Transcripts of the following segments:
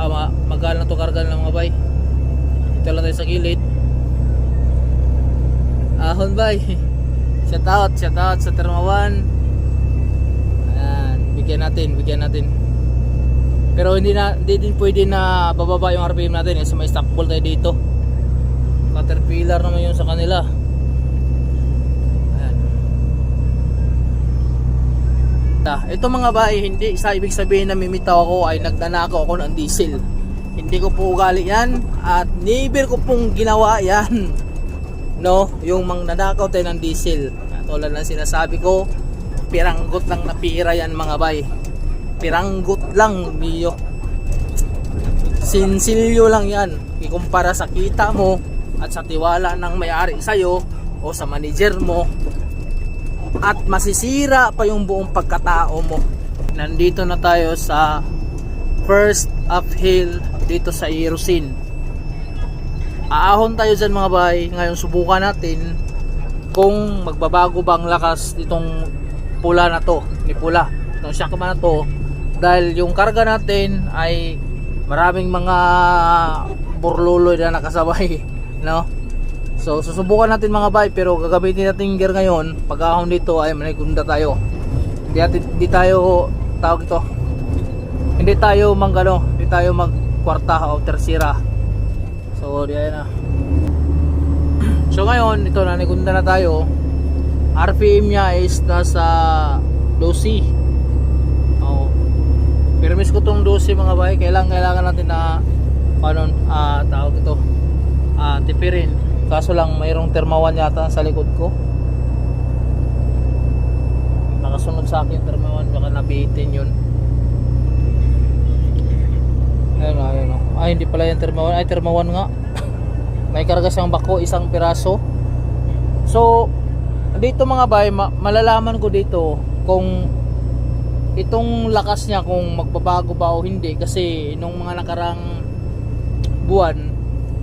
Ah, magal na to karga ng mga bay. Ito lang tayo sa gilid. Ahon bay. Shout out, shout out sa Termawan. Ayan, bigyan natin, bigyan natin. Pero hindi na hindi din pwede na bababa yung RPM natin kasi may stock ball tayo dito. Caterpillar naman yun sa kanila. Ayan. Ah, ito mga bae, hindi sa ibig sabihin na mimitaw ako ay nagnanakaw ako ng diesel. Hindi ko po ugali yan at never ko pong ginawa yan. No, yung mang nanakaw tayo ng diesel. Tulad ng sinasabi ko, piranggot lang na pira yan mga bay. Piranggot lang, Mio. Sinsilyo lang yan. Ikumpara sa kita mo at sa tiwala ng may-ari sa'yo o sa manager mo at masisira pa yung buong pagkatao mo. Nandito na tayo sa first uphill dito sa Irusin. Aahon tayo dyan mga bay. Ngayon subukan natin kung magbabago bang lakas nitong pula na to, ni pula. Itong Shakma na to. Dahil yung karga natin ay maraming mga burluloy na nakasabay. No? So susubukan natin mga bay pero gagamitin natin gear ngayon. Pag ahon dito ay manigunda tayo. Hindi, natin, hindi tayo tawag ito. Hindi tayo manggano, hindi tayo mag o tersira. So, di na. So ngayon, ito na nagunda na tayo. RPM niya is nasa 12. Oh. Permis ko tong 12 mga bay. Kailangan kailangan natin na paano ah tawag ito. Ah, tipirin. Kaso lang mayroong termawan yata sa likod ko. Nakasunod sa akin yung termawan baka nabitin yun. Ayun o, ayun o. Ay, hindi pala yung termawan. Ay, termawan nga. May karga siyang bako, isang piraso. So, dito mga bay, ma- malalaman ko dito kung itong lakas niya kung magbabago ba o hindi kasi nung mga nakarang buwan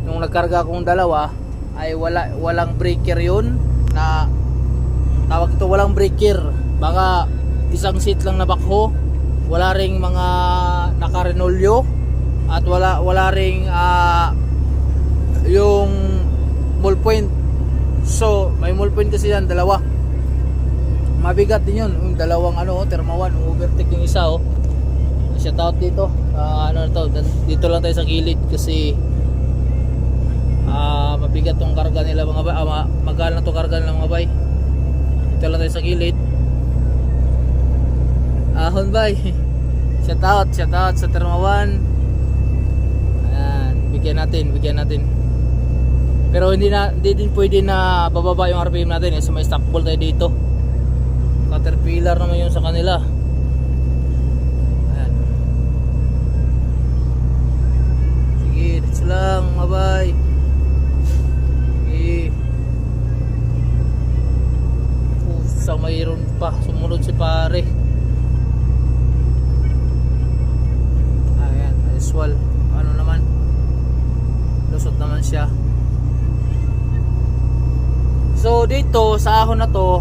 nung nagkarga akong dalawa ay wala walang breaker yun na tawag ito walang breaker. Baka isang seat lang na bakho wala ring mga nakarenolyo at wala wala ring ah, yung mall point so may mall point kasi yan dalawa. Mabigat din yun yung dalawang ano termawan overtake yung isa oh. Shout out dito. Ah, ano to dito lang tayo sa gilid kasi mabigat tong karga nila mga bay ah, ma- magal na to karga nila mga bay dito lang tayo sa gilid ahon bay shout out shout out sa termawan Ayan, bigyan natin, bigyan natin. Pero hindi na hindi din pwede na bababa yung RPM natin kasi may stock ball tayo dito. Caterpillar naman yun sa kanila. Ayan. Sige, dito. Sige. Pusa, mayroon pa. Sumunod si pare. Ayan, usual. Ano naman? Lusot naman siya. So dito sa ahon na to,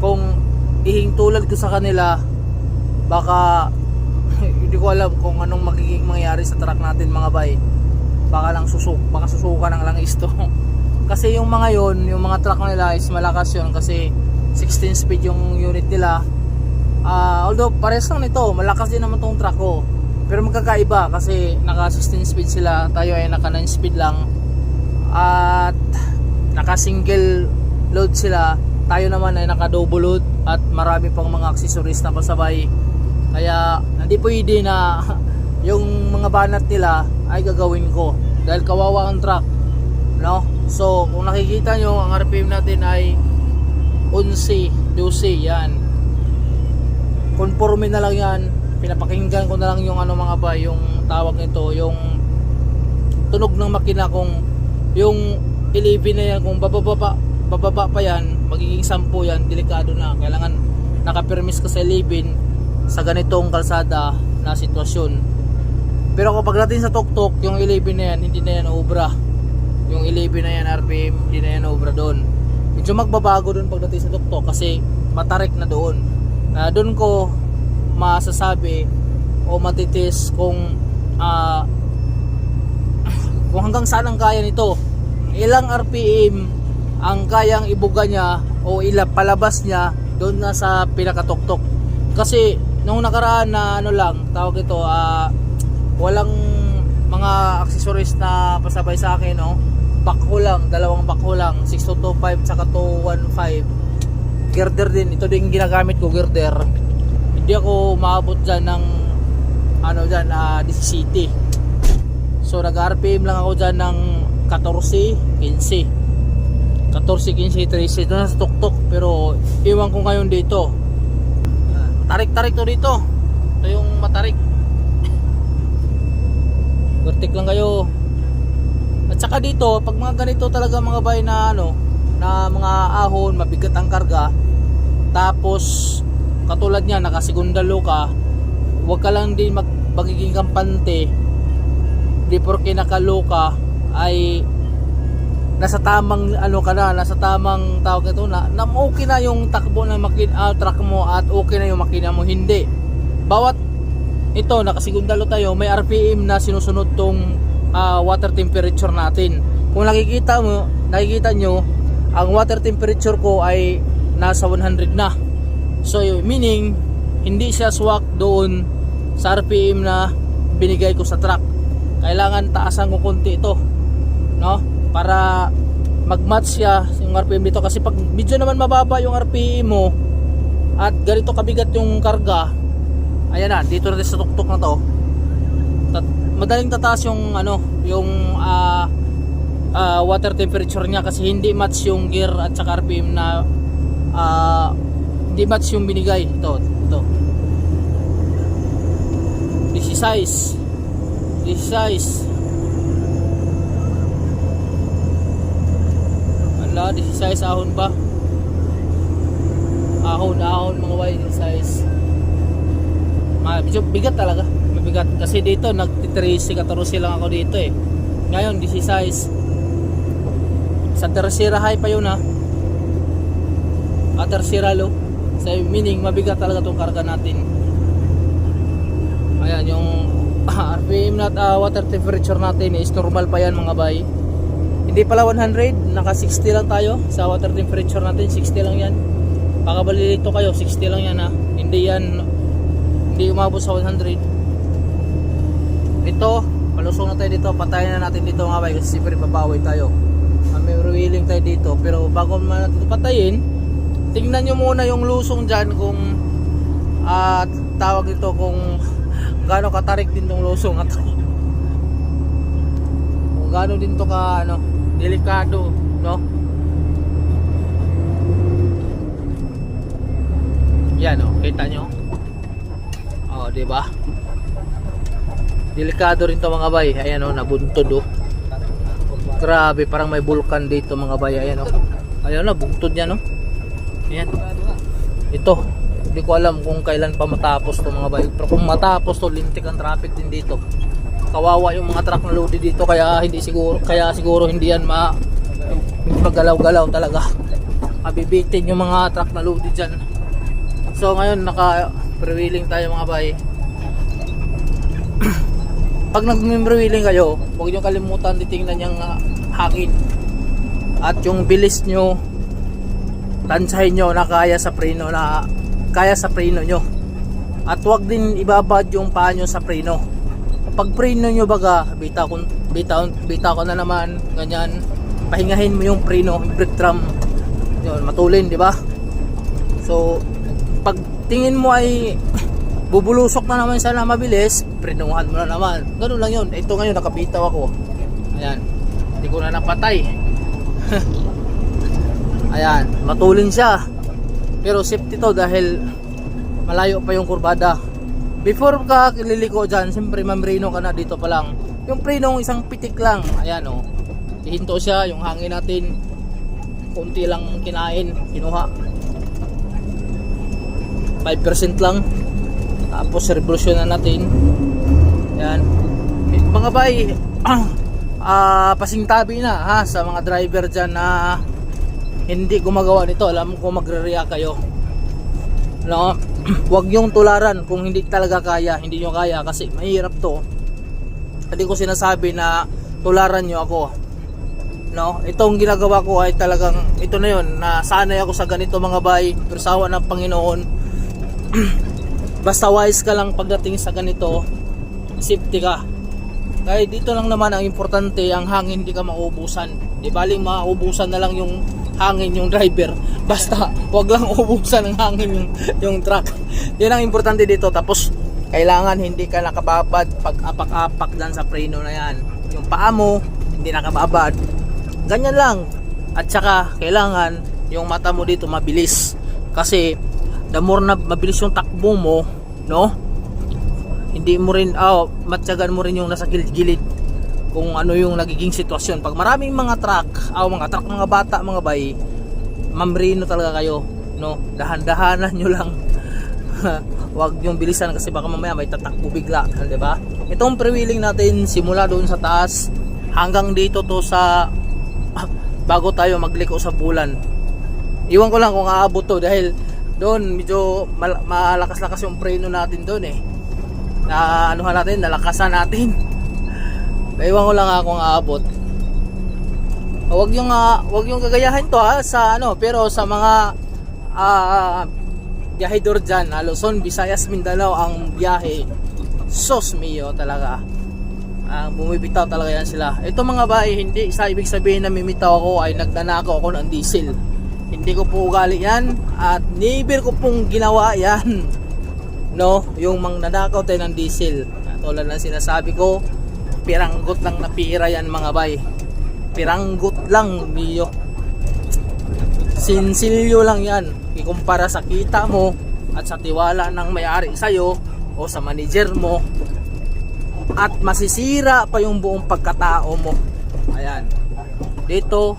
kung ihing tulad ko sa kanila, baka hindi ko alam kung anong magiging mangyari sa truck natin mga bay. Baka lang susuk, baka susuka ng lang isto. kasi yung mga yon, yung mga truck nila is malakas yun kasi 16 speed yung unit nila. Ah, although pares lang nito, malakas din naman tong truck ko. Pero magkakaiba kasi naka 16 speed sila, tayo ay naka 9 speed lang. At naka single load sila, tayo naman ay naka double load at marami pang mga accessories na pasabay. Kaya hindi pwede na yung mga banat nila ay gagawin ko dahil kawawa ang truck. No? So, kung nakikita nyo, ang RPM natin ay 11, 12, yan. Conforme na lang yan. Pinapakinggan ko na lang yung ano mga ba, yung tawag nito, yung tunog ng makina kung yung 11 na yan, kung bababa, bababa pa yan, magiging 10 yan, delikado na. Kailangan nakapirmis ka sa 11 sa ganitong kalsada na sitwasyon. Pero kapag natin sa tuktok, yung 11 na yan, hindi na yan obra. Yung 11 na yan RPM, hindi na yan obra doon. Medyo magbabago doon pagdating sa tuktok kasi matarik na doon. Na doon ko masasabi o matitis kung ah, kung hanggang saan ang kaya nito. Ilang RPM ang kayang ibuga niya o ila palabas niya doon na sa pinakatuktok. Kasi nung nakaraan na ano lang, tawag ito, ah walang mga accessories na pasabay sa akin, no? Backho lang, dalawang backho lang, 6225 saka 215. Girder din, ito din ginagamit ko, girder. Hindi ako maabot dyan ng ano dyan, ah 17. So nag RPM lang ako dyan ng 14, 15. 14, 15, 13 ito na sa tuktok pero iwan ko ngayon dito tarik-tarik to dito ito yung matarik vertik lang kayo at saka dito pag mga ganito talaga mga bay na ano na mga ahon mabigat ang karga tapos katulad niya nakasigundalo ka huwag ka lang din mag magiging kampante di porke nakaloka ay nasa tamang ano ka na, nasa tamang tawag ito na, na okay na yung takbo ng makin ah, truck mo at okay na yung makina mo hindi. Bawat ito nakasigundalo tayo, may RPM na sinusunod tong ah, water temperature natin. Kung nakikita mo, nakikita nyo, ang water temperature ko ay nasa 100 na. So meaning hindi siya swak doon sa RPM na binigay ko sa truck. Kailangan taasan ko konti ito. No? Para mag-match siya yung RPM dito kasi pag medyo naman mababa yung RPM mo at ganito kabigat yung karga ayan na dito na sa tuktok na to madaling tataas yung ano yung ah, ah, water temperature niya kasi hindi match yung gear at saka RPM na ah, hindi match yung binigay ito ito this is size this is size Ala, this is size ahon ba? Ahon, ahon mga wide size. Ma, medyo bigat talaga. Mabigat kasi dito nagtitrisi katarusi lang ako dito eh. Ngayon, this is size. Sa tercera high pa yun ha. Ah, tercera low. So, meaning mabigat talaga tong karga natin. Ayan, yung RPM na ah, water temperature natin is normal pa yan mga bay. Hindi pala 100, naka 60 lang tayo sa water temperature natin, 60 lang yan. Baka balilito kayo, 60 lang yan ha. Hindi yan, hindi umabot sa 100. Ito, malusong na tayo dito, patayin na natin dito mga bay kasi siyempre babawi tayo. May revealing tayo dito, pero bago man natin patayin, tingnan nyo muna yung lusong dyan kung at tawag ito kung gaano katarik din tong lusong at kung gaano din to ka ano delikado no? Yan oh kita nyo? Oh di ba delikado rin to mga bay. Ayan oh nabuntod oh. Grabe parang may bulkan dito mga bay. Ayan oh. Ayan oh buntod yan oh. Ayan. Ito hindi ko alam kung kailan pa matapos to mga bay. Pero kung matapos to lintik ang traffic din dito. Kawawa yung mga truck na loaded dito kaya hindi siguro kaya siguro hindi yan ma hindi maggalaw-galaw talaga. Mabibitin yung mga truck na loaded dyan. So ngayon naka pre-wheeling tayo mga bay pag nag-pre-wheeling kayo huwag nyo kalimutan titingnan yung ah, hangin. At yung bilis nyo tansahin nyo na kaya sa preno na kaya sa preno nyo. At huwag din ibabad yung paa nyo sa preno. Pag preno nyo baga bita ko bita, bita ko na naman ganyan. Pahingahin mo yung preno brake drum. Yun matulin di ba? So pag tingin mo ay bubulusok na naman sana mabilis. Prenuhan mo na naman. Ganun lang yun. Ito ngayon nakabitaw ako. Ayan. Hindi ko na napatay. Ayan. Matulin siya. Pero safety to dahil malayo pa yung kurbada. Before ka liliko dyan siyempre mamrino ka na dito pa lang. Yung prenong isang pitik lang. Ayan o oh. hihinto siya yung hangin natin. Konti lang kinain. Kinuha. 5% lang tapos revolusyon na natin yan mga bay ah pasingtabi na ha sa mga driver dyan na hindi gumagawa nito alam ko magre-react kayo no wag yung tularan kung hindi talaga kaya hindi nyo kaya kasi mahirap to hindi ko sinasabi na tularan nyo ako. No, itong ginagawa ko ay talagang ito na 'yon. Nasanay ako sa ganito mga bay, pero ng Panginoon. basta wise ka lang pagdating sa ganito, safety ka. Kahit dito lang naman ang importante, ang hangin hindi ka maubusan. Di baling maubusan na lang yung hangin yung driver. Basta wag lang ubusan ng hangin yung, yung truck. Yan ang importante dito. Tapos kailangan hindi ka nakababad pag apak-apak dyan sa preno na yan. Yung paa mo, hindi nakababad. Ganyan lang. At saka kailangan yung mata mo dito mabilis. Kasi the more na mabilis yung takbo mo, no? Hindi mo rin, oh, matyagan mo rin yung nasa gilid-gilid kung ano yung nagiging sitwasyon. Pag maraming mga truck, oh, mga truck, mga bata, mga bay, mamrino talaga kayo, no? Dahan-dahanan nyo lang. Huwag yung bilisan kasi baka mamaya may tatakbo bigla, di ba? Itong pre-wheeling natin simula doon sa taas hanggang dito to sa bago tayo magliko sa bulan. Iwan ko lang kung aabot to dahil doon medyo mal- malakas-lakas yung preno natin doon eh. Na anuhan natin, nalakasan natin. Iwan ko lang ako kung aabot. Huwag yung ah, huwag yung gagayahin to ha sa ano, pero sa mga ah biyahedor dyan, ah, Luzon, Visayas, Mindanao ang biyahe. Sos mio talaga. Ang bumibitaw talaga yan sila. Ito mga bae, hindi sa ibig sabihin na mimitaw ako ay nagnanakaw ako ng diesel. Hindi ko po ugali yan at never ko pong ginawa yan. No, yung mang nanakaw tayo ng diesel. Tulad ng sinasabi ko, piranggot lang na pira yan mga bay. Piranggot lang, Mio. Sinsilyo lang yan. Ikumpara sa kita mo at sa tiwala ng may-ari sa'yo o sa manager mo at masisira pa yung buong pagkatao mo. Ayan. Dito,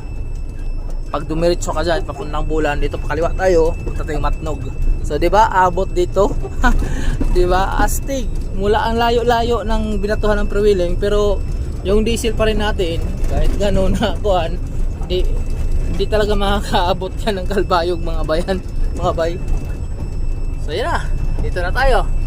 pag dumiretso ka dyan, papuntang bulan, dito pakaliwa tayo, punta tayong matnog. So, di ba, abot dito. di ba, astig. Mula ang layo-layo ng binatuhan ng pre-wheeling, pero yung diesel pa rin natin, kahit gano'n na kuhan, di, hindi talaga makakaabot yan ng kalbayog mga bayan, mga bay. So, yun na. Dito na tayo.